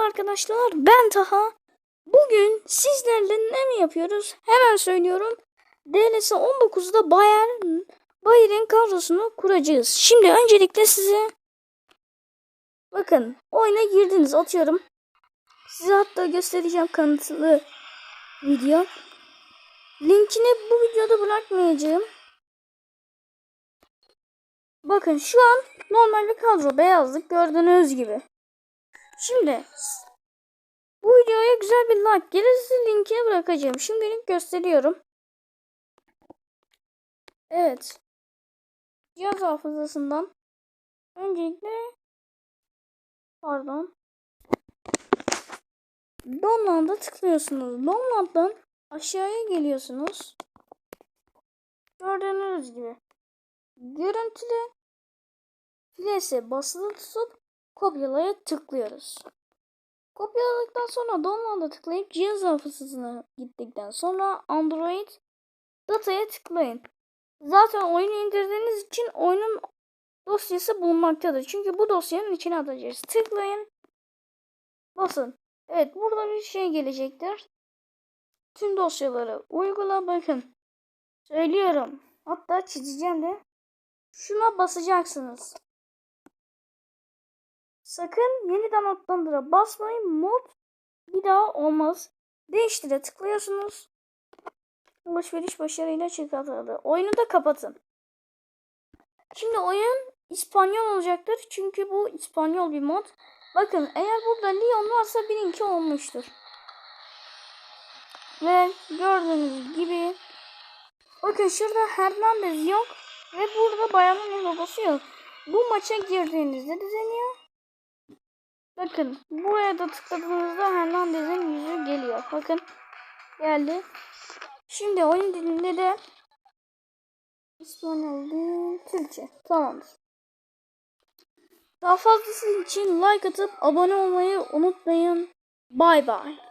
arkadaşlar ben Taha. Bugün sizlerle ne mi yapıyoruz? Hemen söylüyorum. DLS 19'da Bayern Bayern kadrosunu kuracağız. Şimdi öncelikle size bakın oyuna girdiniz atıyorum. Size hatta göstereceğim kanıtlı video. Linkini bu videoda bırakmayacağım. Bakın şu an normal bir kadro beyazlık gördüğünüz gibi. Şimdi bu videoya güzel bir like gelirse linkini bırakacağım. Şimdilik gösteriyorum. Evet. Cihaz hafızasından öncelikle pardon Download'a tıklıyorsunuz. Download'dan aşağıya geliyorsunuz. Gördüğünüz gibi. Görüntüle filese basılı tutup kopyalaya tıklıyoruz. Kopyaladıktan sonra download'a tıklayıp cihaz hafızasına gittikten sonra Android dataya tıklayın. Zaten oyunu indirdiğiniz için oyunun dosyası bulunmaktadır. Çünkü bu dosyanın içine atacağız. Tıklayın. Basın. Evet burada bir şey gelecektir. Tüm dosyaları uygula bakın. Söylüyorum. Hatta çizeceğim de. Şuna basacaksınız. Sakın yeniden adlandıra basmayın. Mod bir daha olmaz. Değiştire tıklıyorsunuz. Alışveriş başarıyla çıkartıldı. Oyunu da kapatın. Şimdi oyun İspanyol olacaktır. Çünkü bu İspanyol bir mod. Bakın eğer burada Lyon varsa bilin ki olmuştur. Ve gördüğünüz gibi bakın şurada Hernandez yok. Ve burada bayanın logosu yok. Bu maça girdiğinizde düzeniyor. Bakın buraya da tıkladığınızda Hernandez'in yüzü geliyor. Bakın geldi. Şimdi oyun dilinde de İspanyol değil Türkçe. Tamamdır. Daha fazlası için like atıp abone olmayı unutmayın. Bay bay.